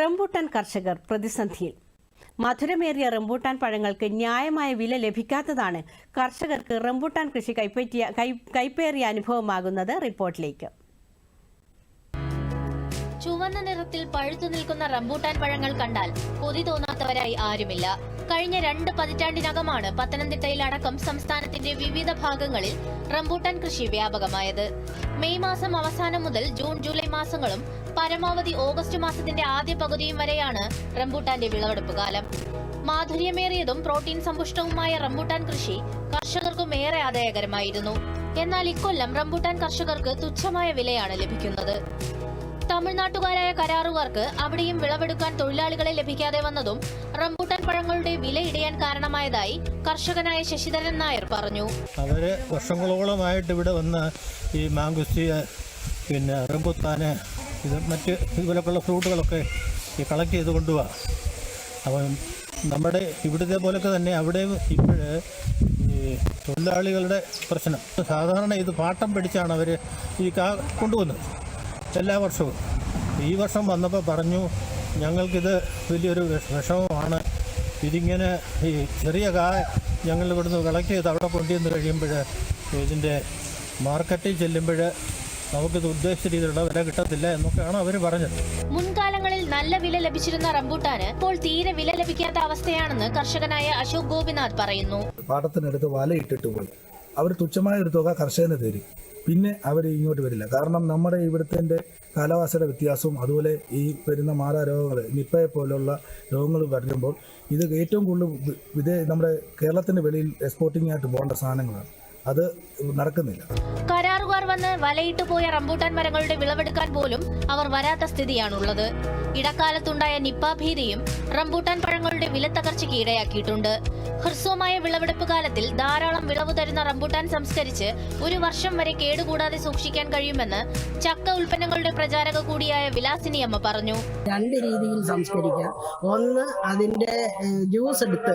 Rambutan കർഷകർ പ്രതിസന്ധിയിൽ. മധുരമേറിയ rambutan പഴങ്ങൾക്ക് ന്യായമായ വില ലഭിക്കാത്തതാണ് കർഷകർക്ക് റംബൂട്ടാൻ കൃഷി കൈപ്പറ്റിയ കൈപ്പേറിയ അനുഭവമാകുന്നത് റിപ്പോർട്ടിലേക്ക്. ചുവന്ന നിറത്തിൽ പഴുത്തു നിൽക്കുന്ന റംബൂട്ടാൻ പഴങ്ങൾ കണ്ടാൽ കൊതി തോന്നാത്തവരായി ആരുമില്ല. കഴിഞ്ഞ രണ്ട് പതിറ്റാണ്ടിനകമാണ് പത്തനംതിട്ടയിൽ അടക്കം സംസ്ഥാനത്തിന്റെ വിവിധ ഭാഗങ്ങളിൽ റംബൂട്ടാൻ കൃഷി വ്യാപകമായത്. മെയ് മാസം അവസാനം മുതൽ ജൂൺ ജൂലൈ മാസങ്ങളും പരമാവധി ഓഗസ്റ്റ് മാസത്തിന്റെ ആദ്യ പകുതിയും വരെയാണ് റംബൂട്ടാന്റെ വിളവെടുപ്പ് കാലം. മാധുര്യമേറിയതും പ്രോട്ടീൻ സമ്പുഷ്ടവുമായ റംബൂട്ടാൻ കൃഷി കർഷകർക്കും ഏറെ ആദായകരമായിരുന്നു. എന്നാൽ ഇക്കൊല്ലം റംബൂട്ടാൻ കർഷകർക്ക് തുച്ഛമായ വിലയാണ് ലഭിക്കുന്നത്. തമിഴ്നാട്ടുകാരായ കരാറുകാർക്ക് അവിടെയും വിളവെടുക്കാൻ തൊഴിലാളികളെ ലഭിക്കാതെ വന്നതും റംബൂട്ടാൻ പഴങ്ങളുടെ വില ഇടിയാൻ കാരണമായതായി കർഷകനായ ശശിധരൻ നായർ പറഞ്ഞു. അവർ വർഷങ്ങളോളമായിട്ട് ഇവിടെ വന്ന് ഈ മാങ്കുസ്തി പിന്നെ റംബുത്താന് ഇത് മറ്റ് ഇതുപോലൊക്കെയുള്ള ഫ്രൂട്ടുകളൊക്കെ ഈ കളക്ട് ചെയ്ത് കൊണ്ടുപോവാ അപ്പം നമ്മുടെ ഇവിടുത്തെ പോലൊക്കെ തന്നെ അവിടെയും ഇപ്പോഴ് ഈ തൊഴിലാളികളുടെ പ്രശ്നം. സാധാരണ ഇത് പാട്ടം പിടിച്ചാണ് അവർ ഈ കാ കൊണ്ടുവന്നത്. എല്ലാ വർഷവും. ഈ വർഷം വന്നപ്പോൾ പറഞ്ഞു ഞങ്ങൾക്കിത് വലിയൊരു വിഷ- വിഷമമാണ്. ഇതിങ്ങനെ ഈ ചെറിയ കാ ഞങ്ങൾ ഇവിടുന്ന് കളക്ട് ചെയ്ത് അവിടെ കൊണ്ടുവന്ന് കഴിയുമ്പോൾ ഇതിന്റെ മാർക്കറ്റിൽ ചെല്ലുമ്പോൾ നമുക്കിത് ഉദ്ദേശിച്ച രീതിയിലുള്ള വില കിട്ടത്തില്ല എന്നൊക്കെയാണ് അവർ പറഞ്ഞത്. മുൻകാലങ്ങളിൽ നല്ല വില ലഭിച്ചിരുന്ന റംബൂട്ടാന് ഇപ്പോൾ തീരെ വില ലഭിക്കാത്ത അവസ്ഥയാണെന്ന് കർഷകനായ അശോക് ഗോപിനാഥ് പറയുന്നു. പാട്ടത്തിനടുത്ത് വലയിട്ടിട്ട് പോയി. അവർ തുച്ഛമായ ഒരു തുക കർഷകന് തരും. പിന്നെ അവർ ഇങ്ങോട്ട് വരില്ല. കാരണം നമ്മുടെ ഇവിടുത്തെ കാലാവസ്ഥയുടെ വ്യത്യാസവും അതുപോലെ ഈ വരുന്ന മാറാ രോഗങ്ങൾ നിപ്പയെ പോലുള്ള രോഗങ്ങൾ വരുമ്പോൾ ഇത് ഏറ്റവും കൂടുതൽ വിദേ നമ്മുടെ കേരളത്തിന്റെ വെളിയിൽ എക്സ്പോർട്ടിംഗ് ആയിട്ട് പോകേണ്ട സാധനങ്ങളാണ്. അത് നടക്കുന്നില്ല. കരാറുകാർ വന്ന് വലയിട്ട് പോയ റംബൂട്ടാൻ മരങ്ങളുടെ വിളവെടുക്കാൻ പോലും അവർ വരാത്ത സ്ഥിതിയാണുള്ളത്. ഇടക്കാലത്തുണ്ടായ നിപ്പ ഭീതിയും റംബൂട്ടാൻ പഴങ്ങളുടെ വില വിലത്തകർച്ചയ്ക്ക് ഇടയാക്കിയിട്ടുണ്ട്. ഹ്രസ്വമായ വിളവെടുപ്പ് കാലത്തിൽ ധാരാളം വിളവ് തരുന്ന റംബൂട്ടാൻ സംസ്കരിച്ച് ഒരു വർഷം വരെ കേടുകൂടാതെ സൂക്ഷിക്കാൻ കഴിയുമെന്ന് ചക്ക ഉൽപ്പന്നങ്ങളുടെ പ്രചാരക കൂടിയായ വിലാസിനി അമ്മ പറഞ്ഞു. രണ്ട് രീതിയിൽ സംസ്കരിക്കാം. ഒന്ന് അതിന്റെ ജ്യൂസ് എടുത്ത്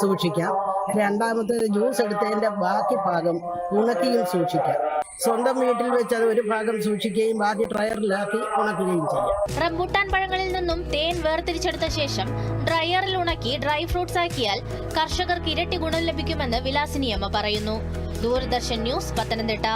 സൂക്ഷിക്കാം. രണ്ടാമത്തേത് ജ്യൂസ് എടുത്തതിന്റെ ബാക്കി ഭാഗം ഉണക്കിയും സൂക്ഷിക്കാം. സ്വന്തം വീട്ടിൽ വെച്ച് അത് ഒരു ഭാഗം സൂക്ഷിക്കുകയും ബാക്കി ട്രയറിലാക്കി ഉണക്കുകയും ചെയ്യാം. റംബൂട്ടാൻ പഴങ്ങളിൽ നിന്നും തേൻ വേർതിരിച്ചെടുത്ത ശേഷം ഡ്രയറിൽ ഉണക്കി ഡ്രൈ ഫ്രൂട്ട്സ് ആക്കിയാൽ കർഷകർക്ക് ഇരട്ടി ഗുണം ലഭിക്കുമെന്ന് വിലാസിനിയമ്മ പറയുന്നു. ദൂരദർശൻ ന്യൂസ് പത്തനംതിട്ട.